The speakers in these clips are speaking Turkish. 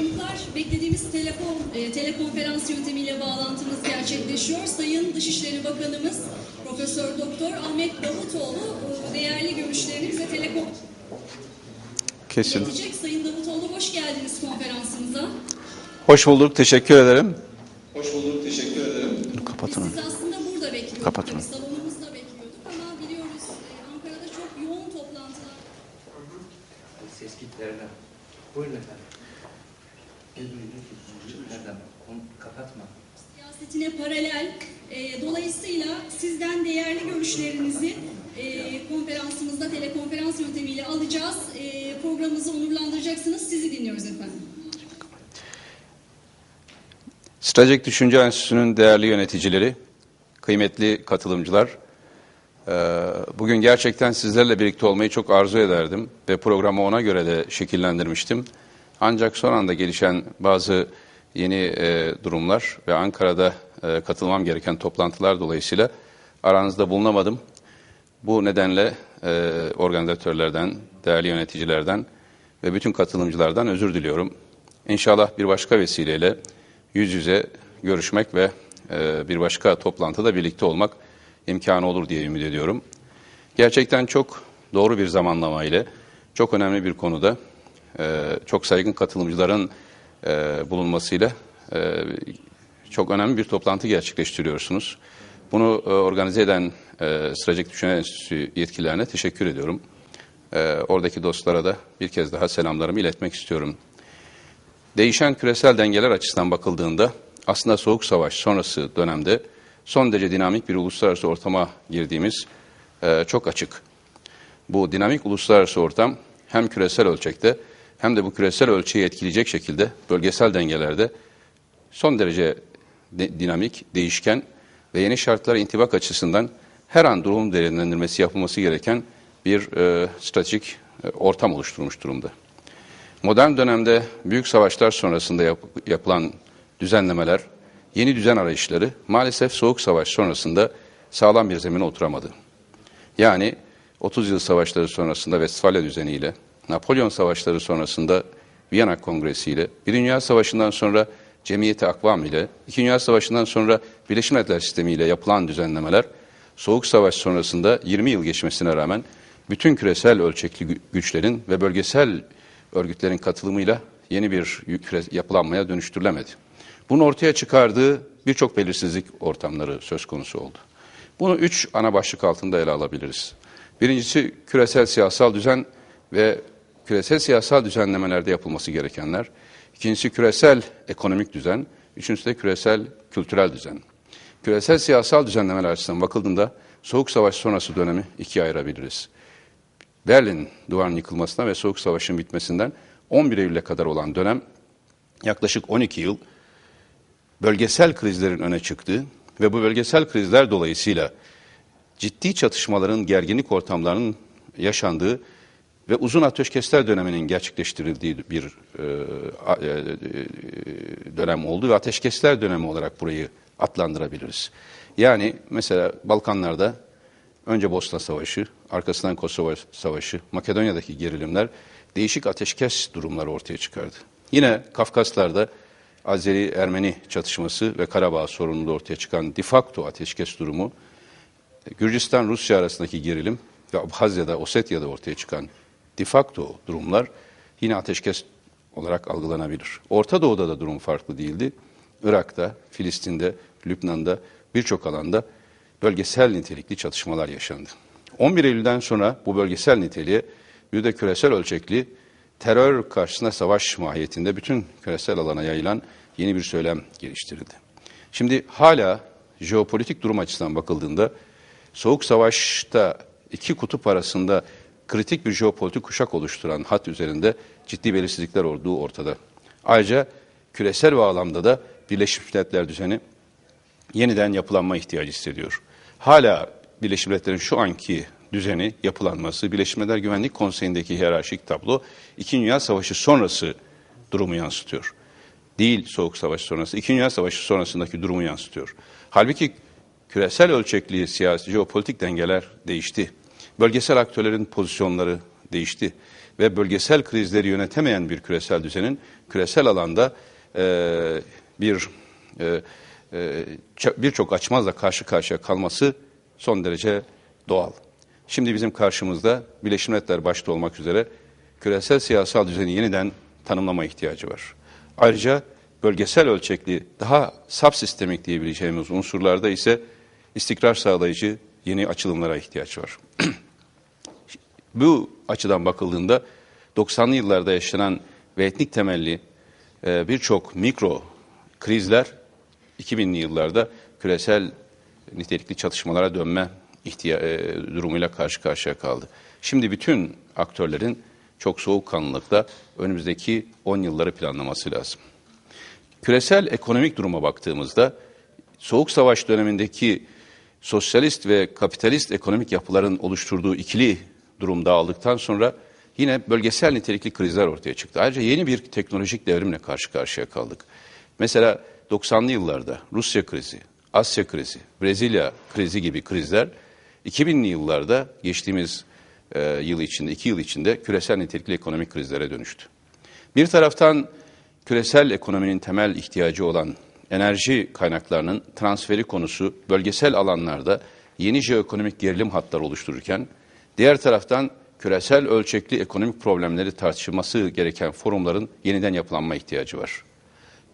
konuklar, beklediğimiz telefon, e, telekonferans yöntemiyle bağlantımız gerçekleşiyor. Sayın Dışişleri Bakanımız Profesör Doktor Ahmet Davutoğlu e, değerli görüşlerini bize telefon Kesin. iletecek. Sayın Davutoğlu hoş geldiniz konferansımıza. Hoş bulduk. Teşekkür ederim. Hoş bulduk, teşekkür ederim. Biz Kapatın. sizi aslında burada bekliyorduk. Kapatın. Tabii salonumuzda bekliyorduk ama biliyoruz e, Ankara'da çok yoğun toplantılar Ses kitlerden. Buyurun efendim. Nereden? Onu kapatma. siyasetine paralel. E, dolayısıyla sizden değerli görüşlerinizi e, konferansımızda telekonferans yöntemiyle alacağız. E, programımızı onurlandıracaksınız. Sizi dinliyoruz efendim. Stratejik Düşünce Enstitüsü'nün değerli yöneticileri, kıymetli katılımcılar, eee, bugün gerçekten sizlerle birlikte olmayı çok arzu ederdim ve programı ona göre de şekillendirmiştim. Ancak son anda gelişen bazı yeni eee, durumlar ve Ankara'da eee, katılmam gereken toplantılar dolayısıyla aranızda bulunamadım. Bu nedenle eee, organizatörlerden, değerli yöneticilerden ve bütün katılımcılardan özür diliyorum. İnşallah bir başka vesileyle yüz yüze görüşmek ve eee, bir başka toplantıda birlikte olmak imkanı olur diye ümit ediyorum. Gerçekten çok doğru bir zamanlama ile çok önemli bir konuda eee, çok saygın katılımcıların eee, bulunmasıyla eee, çok önemli bir toplantı gerçekleştiriyorsunuz. Bunu e, organize eden e, Stratejik Düşünce Enstitüsü yetkililerine teşekkür ediyorum. E, oradaki dostlara da bir kez daha selamlarımı iletmek istiyorum. Değişen küresel dengeler açısından bakıldığında aslında Soğuk Savaş sonrası dönemde son derece dinamik bir uluslararası ortama girdiğimiz e, çok açık. Bu dinamik uluslararası ortam hem küresel ölçekte hem de bu küresel ölçeği etkileyecek şekilde bölgesel dengelerde son derece de- dinamik, değişken ve yeni şartlara intibak açısından her an durum derinlendirmesi yapılması gereken bir e, stratejik e, ortam oluşturmuş durumda. Modern dönemde büyük savaşlar sonrasında yap- yapılan düzenlemeler, yeni düzen arayışları maalesef Soğuk Savaş sonrasında sağlam bir zemine oturamadı. Yani 30 yıl savaşları sonrasında Westfalya düzeniyle, Napolyon savaşları sonrasında Viyana Kongresi ile, Bir Dünya Savaşı'ndan sonra Cemiyeti Akvam ile, İkinci Dünya Savaşı'ndan sonra Birleşmiş Milletler Sistemi ile yapılan düzenlemeler, Soğuk Savaş sonrasında 20 yıl geçmesine rağmen bütün küresel ölçekli gü- güçlerin ve bölgesel örgütlerin katılımıyla yeni bir yapılanmaya dönüştürülemedi. Bunun ortaya çıkardığı birçok belirsizlik ortamları söz konusu oldu. Bunu üç ana başlık altında ele alabiliriz. Birincisi küresel siyasal düzen ve küresel siyasal düzenlemelerde yapılması gerekenler. İkincisi küresel ekonomik düzen. Üçüncüsü de küresel kültürel düzen. Küresel siyasal düzenlemeler açısından bakıldığında Soğuk Savaş sonrası dönemi ikiye ayırabiliriz. Berlin duvarının yıkılmasına ve Soğuk Savaş'ın bitmesinden 11 Eylül'e kadar olan dönem yaklaşık 12 yıl bölgesel krizlerin öne çıktığı ve bu bölgesel krizler dolayısıyla ciddi çatışmaların, gerginlik ortamlarının yaşandığı ve uzun ateşkesler döneminin gerçekleştirildiği bir e, e, e, dönem oldu ve ateşkesler dönemi olarak burayı adlandırabiliriz. Yani mesela Balkanlarda önce Bosna Savaşı, arkasından Kosova Savaşı, Makedonya'daki gerilimler değişik ateşkes durumları ortaya çıkardı. Yine Kafkaslar'da Azeri-Ermeni çatışması ve Karabağ sorununda ortaya çıkan de facto ateşkes durumu, Gürcistan-Rusya arasındaki gerilim ve Abhazya'da, Osetya'da ortaya çıkan de facto durumlar yine ateşkes olarak algılanabilir. Orta Doğu'da da durum farklı değildi. Irak'ta, Filistin'de, Lübnan'da birçok alanda bölgesel nitelikli çatışmalar yaşandı. 11 Eylül'den sonra bu bölgesel niteliğe bir de küresel ölçekli terör karşısında savaş mahiyetinde bütün küresel alana yayılan yeni bir söylem geliştirildi. Şimdi hala jeopolitik durum açısından bakıldığında Soğuk Savaş'ta iki kutup arasında kritik bir jeopolitik kuşak oluşturan hat üzerinde ciddi belirsizlikler olduğu ortada. Ayrıca küresel bağlamda da Birleşmiş Milletler düzeni yeniden yapılanma ihtiyacı hissediyor. Hala Birleşmiş Milletler'in şu anki düzeni, yapılanması, Birleşmiş Milletler Güvenlik Konseyi'ndeki hiyerarşik tablo, İkinci Dünya Savaşı sonrası durumu yansıtıyor. Değil Soğuk Savaş sonrası, İkinci Dünya Savaşı sonrasındaki durumu yansıtıyor. Halbuki küresel ölçekli siyasi, jeopolitik dengeler değişti. Bölgesel aktörlerin pozisyonları değişti. ve bölgesel krizleri yönetemeyen bir küresel düzenin küresel alanda e, bir e, e, birçok açmazla karşı karşıya kalması son derece doğal. Şimdi bizim karşımızda Birleşmiş Milletler başta olmak üzere küresel siyasal düzeni yeniden tanımlama ihtiyacı var. Ayrıca bölgesel ölçekli daha subsistemik diyebileceğimiz unsurlarda ise istikrar sağlayıcı yeni açılımlara ihtiyaç var. Bu açıdan bakıldığında 90'lı yıllarda yaşanan ve etnik temelli e, birçok mikro krizler 2000'li yıllarda küresel nitelikli çatışmalara dönme ihtiya- e, durumuyla karşı karşıya kaldı. Şimdi bütün aktörlerin çok soğukkanlılıkla önümüzdeki 10 yılları planlaması lazım. Küresel ekonomik duruma baktığımızda Soğuk Savaş dönemindeki sosyalist ve kapitalist ekonomik yapıların oluşturduğu ikili durum dağıldıktan sonra yine bölgesel nitelikli krizler ortaya çıktı. Ayrıca yeni bir teknolojik devrimle karşı karşıya kaldık. Mesela 90'lı yıllarda Rusya krizi, Asya krizi, Brezilya krizi gibi krizler 2000'li yıllarda geçtiğimiz e, yıl içinde, iki yıl içinde küresel nitelikli ekonomik krizlere dönüştü. Bir taraftan küresel ekonominin temel ihtiyacı olan enerji kaynaklarının transferi konusu bölgesel alanlarda yeni jeoekonomik gerilim hatları oluştururken, diğer taraftan küresel ölçekli ekonomik problemleri tartışılması gereken forumların yeniden yapılanma ihtiyacı var.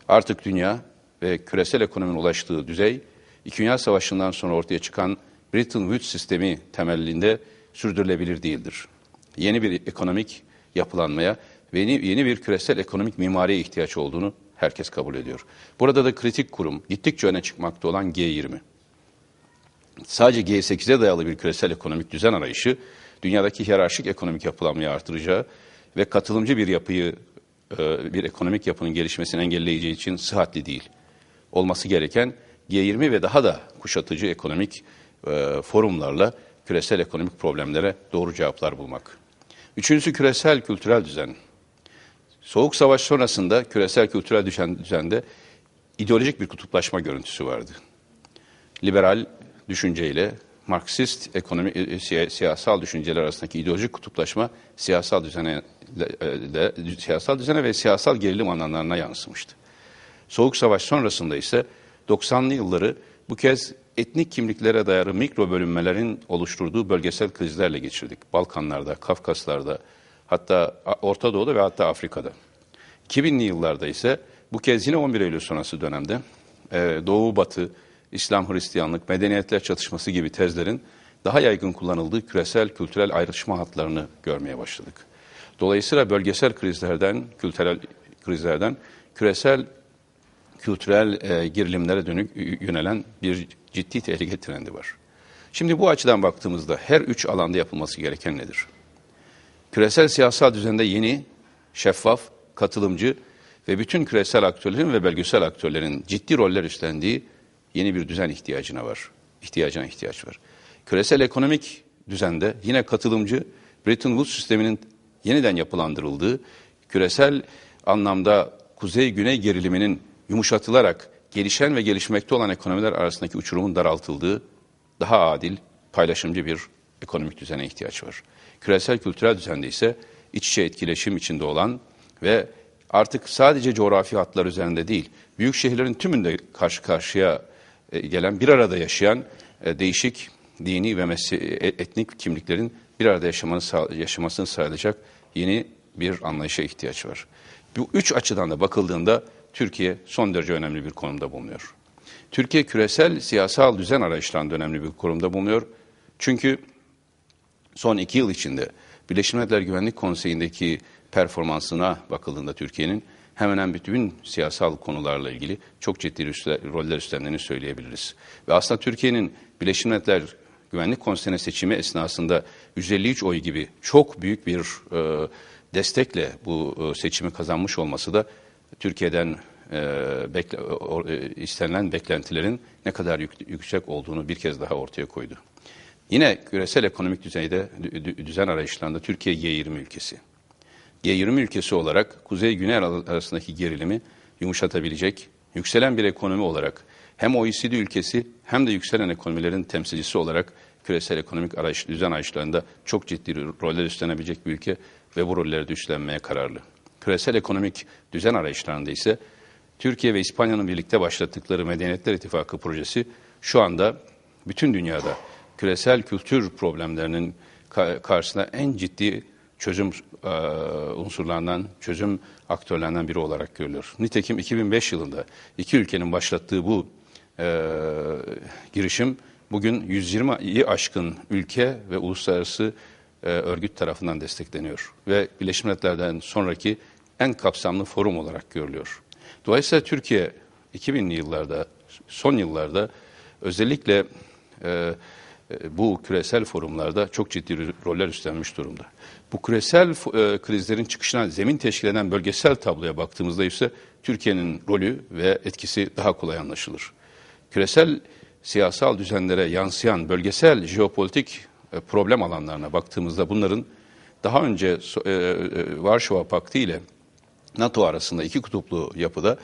Artık dünya ve küresel ekonominin ulaştığı düzey, İki Dünya Savaşı'ndan sonra ortaya çıkan Bretton Woods sistemi temelinde sürdürülebilir değildir. Yeni bir ekonomik yapılanmaya ve yeni, bir küresel ekonomik mimariye ihtiyaç olduğunu herkes kabul ediyor. Burada da kritik kurum, gittikçe öne çıkmakta olan G20. Sadece G8'e dayalı bir küresel ekonomik düzen arayışı, dünyadaki hiyerarşik ekonomik yapılanmayı artıracağı ve katılımcı bir yapıyı, e, bir ekonomik yapının gelişmesini engelleyeceği için sıhhatli değil. Olması gereken G20 ve daha da kuşatıcı ekonomik e, forumlarla küresel ekonomik problemlere doğru cevaplar bulmak. Üçüncüsü küresel kültürel düzen. Soğuk Savaş sonrasında küresel kültürel düzen, düzende ideolojik bir kutuplaşma görüntüsü vardı. Liberal düşünceyle Marksist ekonomi e, siya- siyasal düşünceler arasındaki ideolojik kutuplaşma siyasal düzene de, de- siyasal düzene ve siyasal gerilim alanlarına yansımıştı. Soğuk Savaş sonrasında ise 90'lı yılları bu kez etnik kimliklere dayalı mikro bölünmelerin oluşturduğu bölgesel krizlerle geçirdik. Balkanlarda, Kafkaslar'da, hatta Orta Doğu'da ve hatta Afrika'da. 2000'li yıllarda ise bu kez yine 11 Eylül sonrası dönemde e, Doğu Batı, İslam Hristiyanlık, medeniyetler çatışması gibi tezlerin daha yaygın kullanıldığı küresel kültürel ayrışma hatlarını görmeye başladık. Dolayısıyla bölgesel krizlerden, kültürel krizlerden küresel kültürel e, gerilimlere dönük yönelen bir ciddi tehlike trendi var. Şimdi bu açıdan baktığımızda her üç alanda yapılması gereken nedir? Küresel siyasal düzende yeni, şeffaf, katılımcı ve bütün küresel aktörlerin ve bölgesel aktörlerin ciddi roller üstlendiği yeni bir düzen ihtiyacına var. ihtiyacına ihtiyaç var. Küresel ekonomik düzende yine katılımcı Bretton Woods sisteminin yeniden yapılandırıldığı, küresel anlamda kuzey-güney geriliminin yumuşatılarak gelişen ve gelişmekte olan ekonomiler arasındaki uçurumun daraltıldığı, daha adil, paylaşımcı bir ekonomik düzene ihtiyaç var. Küresel kültürel düzende ise iç içe etkileşim içinde olan ve artık sadece coğrafi hatlar üzerinde değil, büyük şehirlerin tümünde karşı karşıya e, gelen, bir arada yaşayan e, değişik dini ve e- etnik kimliklerin bir arada yaşamasını sağlayacak yeni bir anlayışa ihtiyaç var. Bu üç açıdan da bakıldığında Türkiye son derece önemli bir konumda bulunuyor. Türkiye küresel siyasal düzen arayışlarında önemli bir konumda bulunuyor. Çünkü son iki yıl içinde Birleşmiş Milletler Güvenlik Konseyi'ndeki performansına bakıldığında Türkiye'nin hemen hemen bütün siyasal konularla ilgili çok ciddi roller üstlendiğini söyleyebiliriz. Ve aslında Türkiye'nin Birleşmiş Milletler Güvenlik Konseyi'ne seçimi esnasında 153 oy gibi çok büyük bir e, destekle bu e, seçimi kazanmış olması da Türkiye'den e, bekle, e, istenilen beklentilerin ne kadar yük- yüksek olduğunu bir kez daha ortaya koydu. Yine küresel ekonomik düzeyde dü- dü- düzen arayışlarında Türkiye G20 ülkesi. G20 ülkesi olarak Kuzey-Güney arasındaki gerilimi yumuşatabilecek, yükselen bir ekonomi olarak hem OECD ülkesi hem de yükselen ekonomilerin temsilcisi olarak küresel ekonomik arayış, düzen arayışlarında çok ciddi roller üstlenebilecek bir ülke ve bu rolleri de üstlenmeye kararlı. Küresel ekonomik düzen arayışlarında ise Türkiye ve İspanya'nın birlikte başlattıkları Medeniyetler İttifakı projesi şu anda bütün dünyada küresel kültür problemlerinin ka- karşısında en ciddi çözüm e, unsurlarından, çözüm aktörlerinden biri olarak görülüyor. Nitekim 2005 yılında iki ülkenin başlattığı bu e, girişim bugün 120'yi aşkın ülke ve uluslararası e, örgüt tarafından destekleniyor ve Birleşmiş Milletler'den sonraki en kapsamlı forum olarak görülüyor. Dolayısıyla Türkiye 2000'li yıllarda, son yıllarda özellikle e, bu küresel forumlarda çok ciddi roller üstlenmiş durumda. Bu küresel e, krizlerin çıkışına zemin teşkil eden bölgesel tabloya baktığımızda ise Türkiye'nin rolü ve etkisi daha kolay anlaşılır. Küresel siyasal düzenlere yansıyan bölgesel jeopolitik e, problem alanlarına baktığımızda bunların daha önce e, e, Varşova Paktı ile NATO arasında iki kutuplu yapıda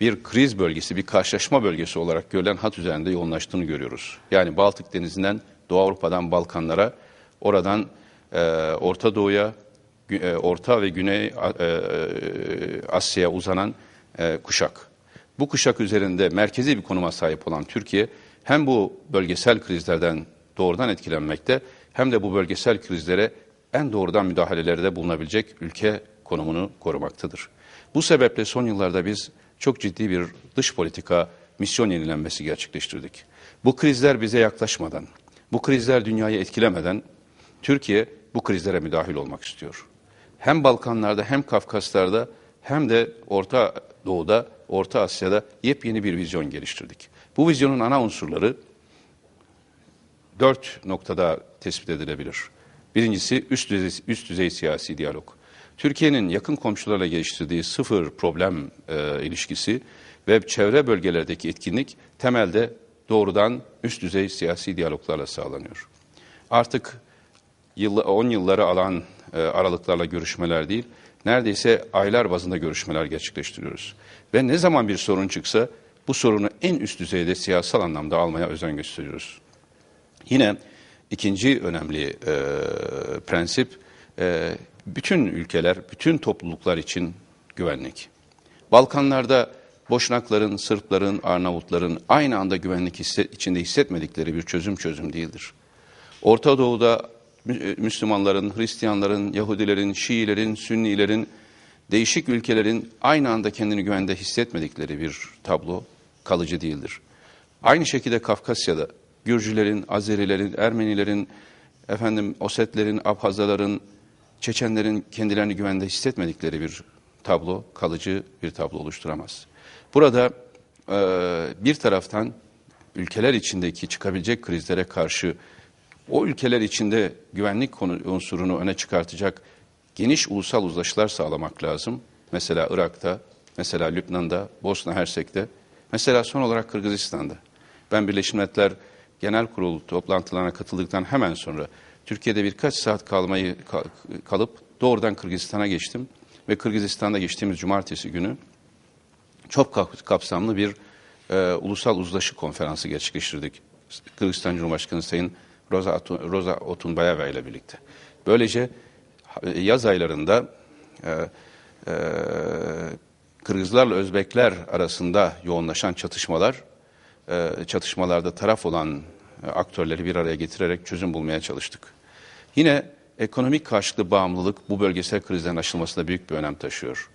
bir kriz bölgesi, bir karşılaşma bölgesi olarak görülen hat üzerinde yoğunlaştığını görüyoruz. Yani Baltık Denizi'nden Doğu Avrupa'dan Balkanlara, oradan e, Orta Doğu'ya, e, Orta ve Güney e, e, Asya'ya uzanan e, kuşak. Bu kuşak üzerinde merkezi bir konuma sahip olan Türkiye hem bu bölgesel krizlerden doğrudan etkilenmekte hem de bu bölgesel krizlere en doğrudan müdahalelerde bulunabilecek ülke konumunu korumaktadır. Bu sebeple son yıllarda biz çok ciddi bir dış politika misyon yenilenmesi gerçekleştirdik. Bu krizler bize yaklaşmadan, bu krizler dünyayı etkilemeden Türkiye bu krizlere müdahil olmak istiyor. Hem Balkanlarda hem Kafkaslar'da hem de Orta Doğu'da, Orta Asya'da yepyeni bir vizyon geliştirdik. Bu vizyonun ana unsurları dört noktada tespit edilebilir. Birincisi üst düzey, üst düzey siyasi diyalog. Türkiye'nin yakın komşularla geliştirdiği sıfır problem e, ilişkisi ve çevre bölgelerdeki etkinlik temelde doğrudan üst düzey siyasi diyaloglarla sağlanıyor. Artık 10 yılları alan e, aralıklarla görüşmeler değil, neredeyse aylar bazında görüşmeler gerçekleştiriyoruz. Ve ne zaman bir sorun çıksa bu sorunu en üst düzeyde siyasal anlamda almaya özen gösteriyoruz. Yine ikinci önemli e, prensip e, bütün ülkeler, bütün topluluklar için güvenlik. Balkanlarda Boşnakların, Sırpların, Arnavutların aynı anda güvenlik içinde hissetmedikleri bir çözüm çözüm değildir. Orta Doğu'da Mü- Müslümanların, Hristiyanların, Yahudilerin, Şiilerin, Sünnilerin, değişik ülkelerin aynı anda kendini güvende hissetmedikleri bir tablo kalıcı değildir. Aynı şekilde Kafkasya'da Gürcülerin, Azerilerin, Ermenilerin, efendim Osetlerin, Abhazaların, Çeçenlerin kendilerini güvende hissetmedikleri bir tablo, kalıcı bir tablo oluşturamaz. Burada e, bir taraftan ülkeler içindeki çıkabilecek krizlere karşı o ülkeler içinde güvenlik unsurunu öne çıkartacak geniş ulusal uzlaşılar sağlamak lazım. Mesela Irak'ta, mesela Lübnan'da, Bosna Hersek'te, mesela son olarak Kırgızistan'da. Ben Birleşmiş Milletler Genel Kurulu toplantılarına katıldıktan hemen sonra Türkiye'de birkaç saat kalmayı kal- kalıp doğrudan Kırgızistan'a geçtim ve Kırgızistan'da geçtiğimiz cumartesi günü çok kap- kapsamlı bir e, ulusal uzlaşı konferansı gerçekleştirdik. Kırgızistan Cumhurbaşkanı Sayın Roza, Atun, Roza Otunbayeva ile birlikte. Böylece e, yaz aylarında e, e, Kırgızlarla Özbekler arasında yoğunlaşan çatışmalar, e, çatışmalarda taraf olan e, aktörleri bir araya getirerek çözüm bulmaya çalıştık. Yine ekonomik karşılıklı bağımlılık bu bölgesel krizlerin aşılmasında büyük bir önem taşıyor.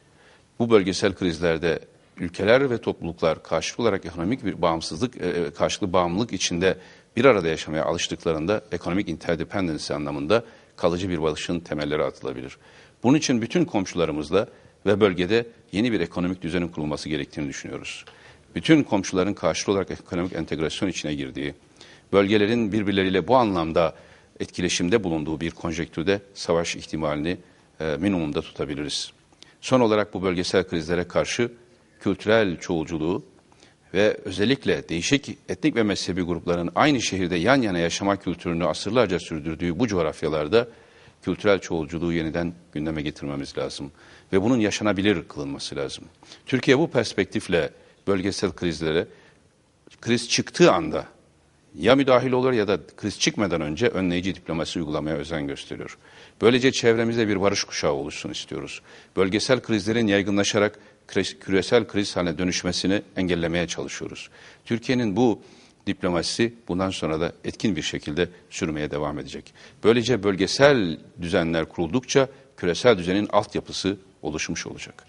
Bu bölgesel krizlerde ülkeler ve topluluklar karşılıklı olarak ekonomik bir bağımsızlık, e, karşılıklı bağımlılık içinde bir arada yaşamaya alıştıklarında ekonomik interdependency anlamında kalıcı bir barışın temelleri atılabilir. Bunun için bütün komşularımızla ve bölgede yeni bir ekonomik düzenin kurulması gerektiğini düşünüyoruz. Bütün komşuların karşılıklı olarak ekonomik entegrasyon içine girdiği, bölgelerin birbirleriyle bu anlamda etkileşimde bulunduğu bir konjektürde savaş ihtimalini e, minimumda tutabiliriz. Son olarak bu bölgesel krizlere karşı kültürel çoğulculuğu ve özellikle değişik etnik ve mezhebi grupların aynı şehirde yan yana yaşama kültürünü asırlarca sürdürdüğü bu coğrafyalarda kültürel çoğulculuğu yeniden gündeme getirmemiz lazım ve bunun yaşanabilir kılınması lazım. Türkiye bu perspektifle bölgesel krizlere kriz çıktığı anda ya müdahil olur ya da kriz çıkmadan önce önleyici diplomasi uygulamaya özen gösteriyor. Böylece çevremizde bir barış kuşağı oluşsun istiyoruz. Bölgesel krizlerin yaygınlaşarak küresel kriz haline dönüşmesini engellemeye çalışıyoruz. Türkiye'nin bu diplomasisi bundan sonra da etkin bir şekilde sürmeye devam edecek. Böylece bölgesel düzenler kuruldukça küresel düzenin altyapısı oluşmuş olacak.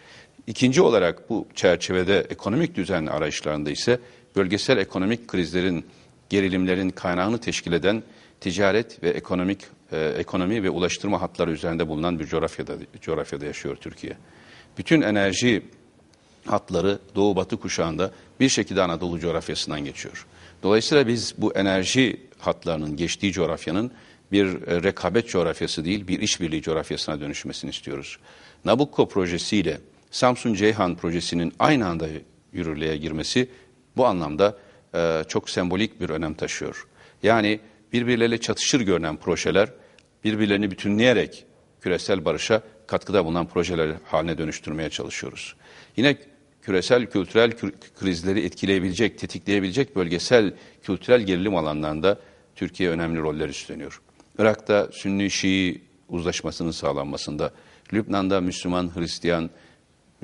İkinci olarak bu çerçevede ekonomik düzen arayışlarında ise bölgesel ekonomik krizlerin, gerilimlerin kaynağını teşkil eden ticaret ve ekonomik e, ekonomi ve ulaştırma hatları üzerinde bulunan bir coğrafyada coğrafyada yaşıyor Türkiye. Bütün enerji hatları Doğu Batı kuşağında bir şekilde Anadolu coğrafyasından geçiyor. Dolayısıyla biz bu enerji hatlarının geçtiği coğrafyanın bir e, rekabet coğrafyası değil, bir işbirliği coğrafyasına dönüşmesini istiyoruz. Nabucco projesiyle Samsun Ceyhan projesinin aynı anda yürürlüğe girmesi bu anlamda e, çok sembolik bir önem taşıyor. Yani birbirleriyle çatışır görünen projeler birbirlerini bütünleyerek küresel barışa katkıda bulunan projeler haline dönüştürmeye çalışıyoruz. Yine küresel kültürel kü- krizleri etkileyebilecek, tetikleyebilecek bölgesel kültürel gerilim alanlarında Türkiye önemli roller üstleniyor. Irak'ta Sünni-Şii uzlaşmasının sağlanmasında, Lübnan'da Müslüman, Hristiyan,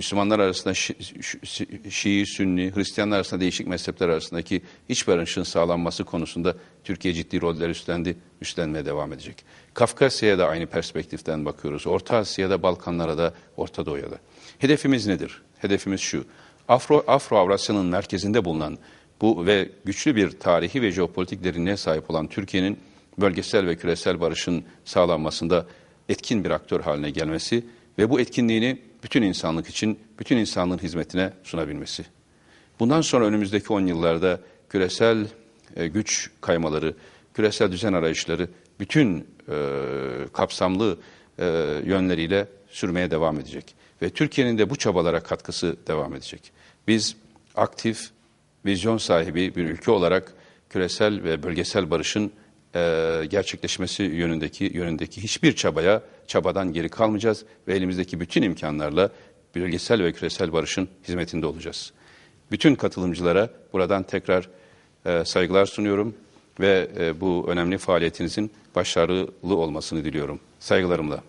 Müslümanlar arasında Şi- Şi- Şii, Sünni, Hristiyanlar arasında değişik mezhepler arasındaki iç barışın sağlanması konusunda Türkiye ciddi roller üstlendi, üstlenmeye devam edecek. Kafkasya'ya da aynı perspektiften bakıyoruz. Orta Asya'da, Balkanlara da, Orta Doğu'ya da. Hedefimiz nedir? Hedefimiz şu. Afro, Afro Avrasya'nın merkezinde bulunan bu ve güçlü bir tarihi ve jeopolitik derinliğe sahip olan Türkiye'nin bölgesel ve küresel barışın sağlanmasında etkin bir aktör haline gelmesi ve bu etkinliğini bütün insanlık için, bütün insanlığın hizmetine sunabilmesi. Bundan sonra önümüzdeki 10 yıllarda küresel e, güç kaymaları, küresel düzen arayışları bütün e, kapsamlı e, yönleriyle sürmeye devam edecek. Ve Türkiye'nin de bu çabalara katkısı devam edecek. Biz aktif, vizyon sahibi bir ülke olarak küresel ve bölgesel barışın e, gerçekleşmesi yönündeki yönündeki hiçbir çabaya çabadan geri kalmayacağız ve elimizdeki bütün imkanlarla bölgesel ve küresel barışın hizmetinde olacağız. Bütün katılımcılara buradan tekrar e, saygılar sunuyorum ve e, bu önemli faaliyetinizin başarılı olmasını diliyorum. Saygılarımla.